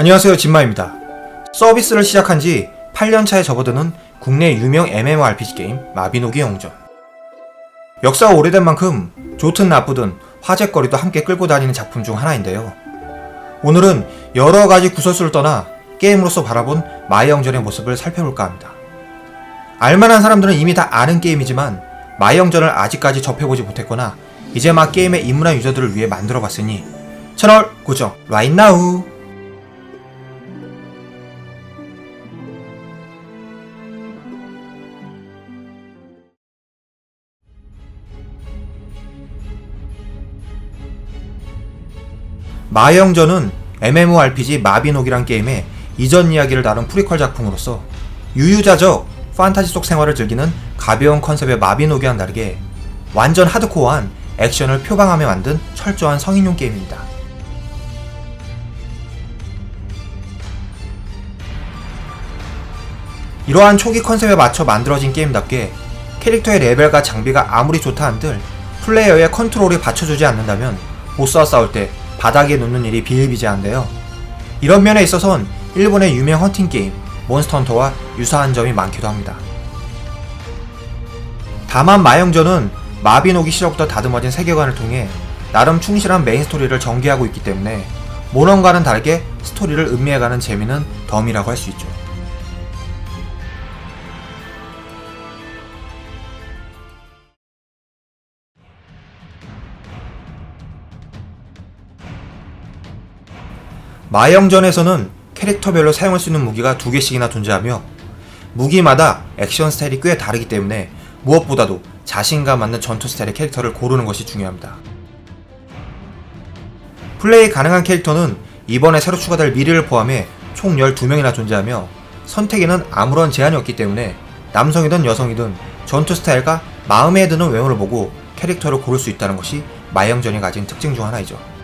안녕하세요 진마입니다. 서비스를 시작한 지 8년 차에 접어드는 국내 유명 MMORPG 게임 마비노기 영웅전. 역사가 오래된 만큼 좋든 나쁘든 화제거리도 함께 끌고 다니는 작품 중 하나인데요. 오늘은 여러 가지 구설수를 떠나 게임으로서 바라본 마이영전의 모습을 살펴볼까 합니다. 알만한 사람들은 이미 다 아는 게임이지만 마이영전을 아직까지 접해보지 못했거나 이제 막 게임에 입문한 유저들을 위해 만들어봤으니 채널 고정 right now! 마영전은 MMORPG 마비노기란 게임의 이전 이야기를 다룬 프리퀄 작품으로서 유유자적 판타지 속 생활을 즐기는 가벼운 컨셉의 마비노기와는 다르게 완전 하드코어한 액션을 표방하며 만든 철저한 성인용 게임입니다. 이러한 초기 컨셉에 맞춰 만들어진 게임답게 캐릭터의 레벨과 장비가 아무리 좋다 한들 플레이어의 컨트롤이 받쳐주지 않는다면 보스와 싸울 때 바닥에 놓는 일이 비일비재한데요. 이런 면에 있어선 일본의 유명 헌팅 게임 몬스터 헌터와 유사한 점이 많기도 합니다. 다만 마영전은 마비노기 시절부터 다듬어진 세계관을 통해 나름 충실한 메인 스토리를 전개하고 있기 때문에 모넌과는 다르게 스토리를 음미해가는 재미는 덤이라고 할 수 있죠. 마영전에서는 캐릭터별로 사용할 수 있는 무기가 두 개씩이나 존재하며 무기마다 액션 스타일이 꽤 다르기 때문에 무엇보다도 자신과 맞는 전투 스타일의 캐릭터를 고르는 것이 중요합니다. 플레이 가능한 캐릭터는 이번에 새로 추가될 미리를 포함해 총 12명이나 존재하며 선택에는 아무런 제한이 없기 때문에 남성이든 여성이든 전투 스타일과 마음에 드는 외모를 보고 캐릭터를 고를 수 있다는 것이 마영전이 가진 특징 중 하나이죠.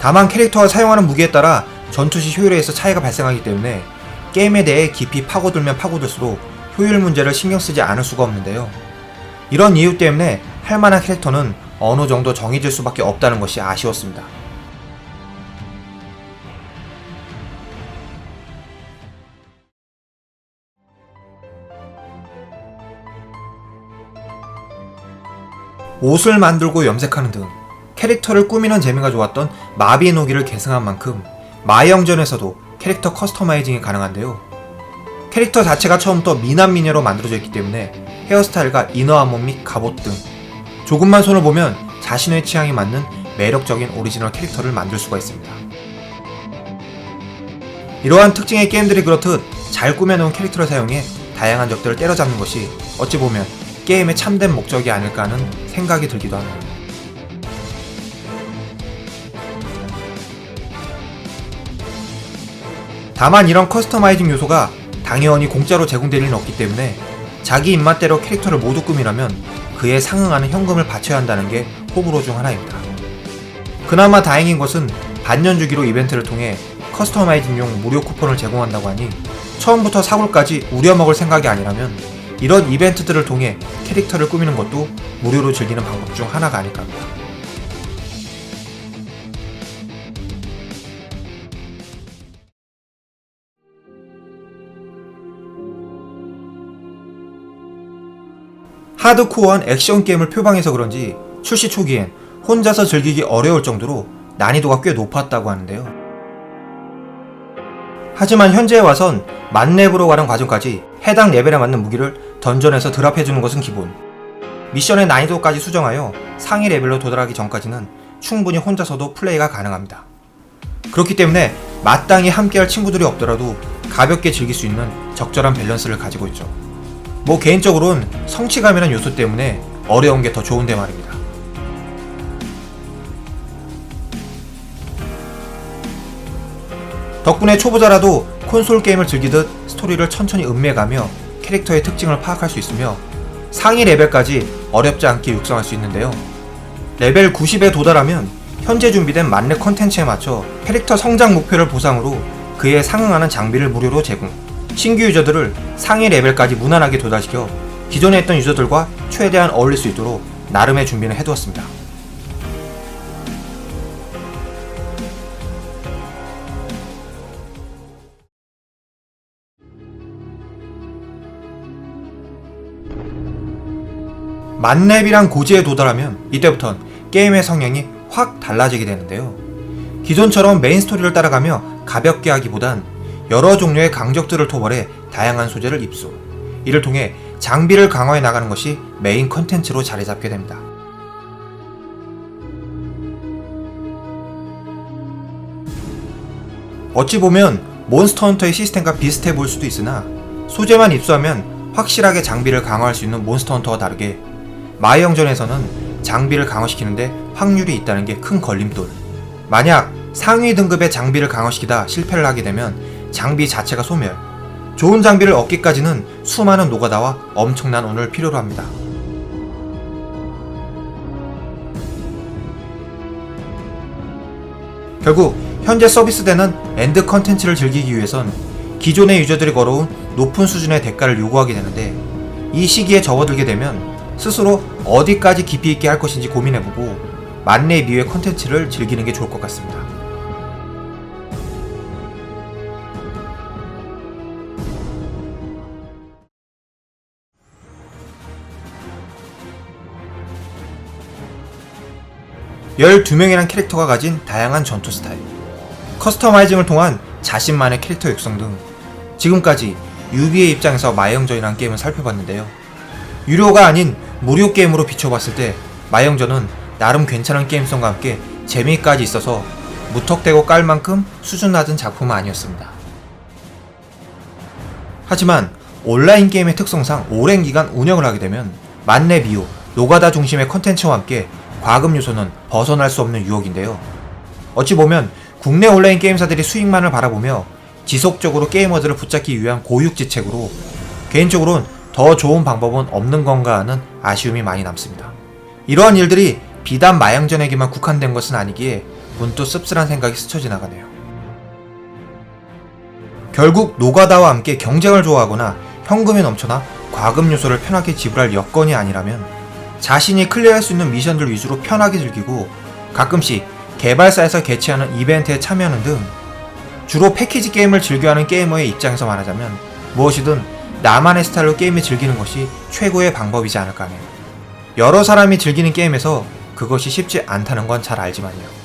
다만 캐릭터가 사용하는 무기에 따라 전투 시 효율에서 차이가 발생하기 때문에 게임에 대해 깊이 파고들면 파고들수록 효율 문제를 신경 쓰지 않을 수가 없는데요. 이런 이유 때문에 할 만한 캐릭터는 어느 정도 정해질 수밖에 없다는 것이 아쉬웠습니다. 옷을 만들고 염색하는 등 캐릭터를 꾸미는 재미가 좋았던 마비노기를 계승한 만큼 마영전에서도 캐릭터 커스터마이징이 가능한데요. 캐릭터 자체가 처음부터 미남 미녀로 만들어져 있기 때문에 헤어스타일과 이너 암호 및 갑옷 등 조금만 손을 보면 자신의 취향이 맞는 매력적인 오리지널 캐릭터를 만들 수가 있습니다. 이러한 특징의 게임들이 그렇듯 잘 꾸며놓은 캐릭터를 사용해 다양한 적들을 때려잡는 것이 어찌 보면 게임의 참된 목적이 아닐까 하는 생각이 들기도 합니다. 다만 이런 커스터마이징 요소가 당연히 공짜로 제공될 리는 없기 때문에 자기 입맛대로 캐릭터를 모두 꾸미려면 그에 상응하는 현금을 바쳐야 한다는 게 호불호 중 하나입니다. 그나마 다행인 것은 반년 주기로 이벤트를 통해 커스터마이징용 무료 쿠폰을 제공한다고 하니 처음부터 사골까지 우려먹을 생각이 아니라면 이런 이벤트들을 통해 캐릭터를 꾸미는 것도 무료로 즐기는 방법 중 하나가 아닐까 합니다. 하드코어한 액션 게임을 표방해서 그런지 출시 초기엔 혼자서 즐기기 어려울 정도로 난이도가 꽤 높았다고 하는데요. 하지만 현재에 와선 만렙으로 가는 과정까지 해당 레벨에 맞는 무기를 던전에서 드랍해주는 것은 기본. 미션의 난이도까지 수정하여 상위 레벨로 도달하기 전까지는 충분히 혼자서도 플레이가 가능합니다. 그렇기 때문에 마땅히 함께할 친구들이 없더라도 가볍게 즐길 수 있는 적절한 밸런스를 가지고 있죠. 뭐 개인적으로는 성취감이라는 요소 때문에 어려운 게 더 좋은데 말입니다. 덕분에 초보자라도 콘솔 게임을 즐기듯 스토리를 천천히 음미해가며 캐릭터의 특징을 파악할 수 있으며 상위 레벨까지 어렵지 않게 육성할 수 있는데요. 레벨 90에 도달하면 현재 준비된 만렙 컨텐츠에 맞춰 캐릭터 성장 목표를 보상으로 그에 상응하는 장비를 무료로 제공, 신규 유저들을 상위 레벨까지 무난하게 도달시켜 기존에 했던 유저들과 최대한 어울릴 수 있도록 나름의 준비는 해두었습니다. 만렙이랑 고지에 도달하면 이때부턴 게임의 성향이 확 달라지게 되는데요. 기존처럼 메인 스토리를 따라가며 가볍게 하기보단 여러 종류의 강적들을 토벌해 다양한 소재를 입수. 이를 통해 장비를 강화해 나가는 것이 메인 컨텐츠로 자리 잡게 됩니다. 어찌 보면 몬스터 헌터의 시스템과 비슷해 보일 수도 있으나 소재만 입수하면 확실하게 장비를 강화할 수 있는 몬스터 헌터와 다르게 마이영전에서는 장비를 강화시키는데 확률이 있다는 게 큰 걸림돌. 만약 상위 등급의 장비를 강화시키다 실패를 하게 되면 장비 자체가 소멸. 좋은 장비를 얻기까지는 수많은 노가다와 엄청난 운을 필요로 합니다. 결국 현재 서비스되는 엔드 컨텐츠를 즐기기 위해선 기존의 유저들이 걸어온 높은 수준의 대가를 요구하게 되는데 이 시기에 접어들게 되면 스스로 어디까지 깊이 있게 할 것인지 고민해보고 만렙 이후의 컨텐츠를 즐기는 게 좋을 것 같습니다. 열두 명이란 캐릭터가 가진 다양한 전투 스타일, 커스터마이징을 통한 자신만의 캐릭터 육성 등 지금까지 유비의 입장에서 마영전이라는 게임을 살펴봤는데요. 유료가 아닌 무료 게임으로 비춰봤을 때 마영전은 나름 괜찮은 게임성과 함께 재미까지 있어서 무턱대고 깔 만큼 수준 낮은 작품은 아니었습니다. 하지만 온라인 게임의 특성상 오랜 기간 운영을 하게 되면 만렙 이후 노가다 중심의 컨텐츠와 함께 과금 요소는 벗어날 수 없는 유혹인데요. 어찌 보면 국내 온라인 게임사들이 수익만을 바라보며 지속적으로 게이머들을 붙잡기 위한 고육지책으로 개인적으로는 더 좋은 방법은 없는 건가 하는 아쉬움이 많이 남습니다. 이러한 일들이 비단 마양전에게만 국한된 것은 아니기에 문득 씁쓸한 생각이 스쳐 지나가네요. 결국 노가다와 함께 경쟁을 좋아하거나 현금이 넘쳐나 과금 요소를 편하게 지불할 여건이 아니라면 자신이 클리어할 수 있는 미션들 위주로 편하게 즐기고 가끔씩 개발사에서 개최하는 이벤트에 참여하는 등 주로 패키지 게임을 즐겨하는 게이머의 입장에서 말하자면 무엇이든 나만의 스타일로 게임을 즐기는 것이 최고의 방법이지 않을까 하네요. 여러 사람이 즐기는 게임에서 그것이 쉽지 않다는 건 잘 알지만요.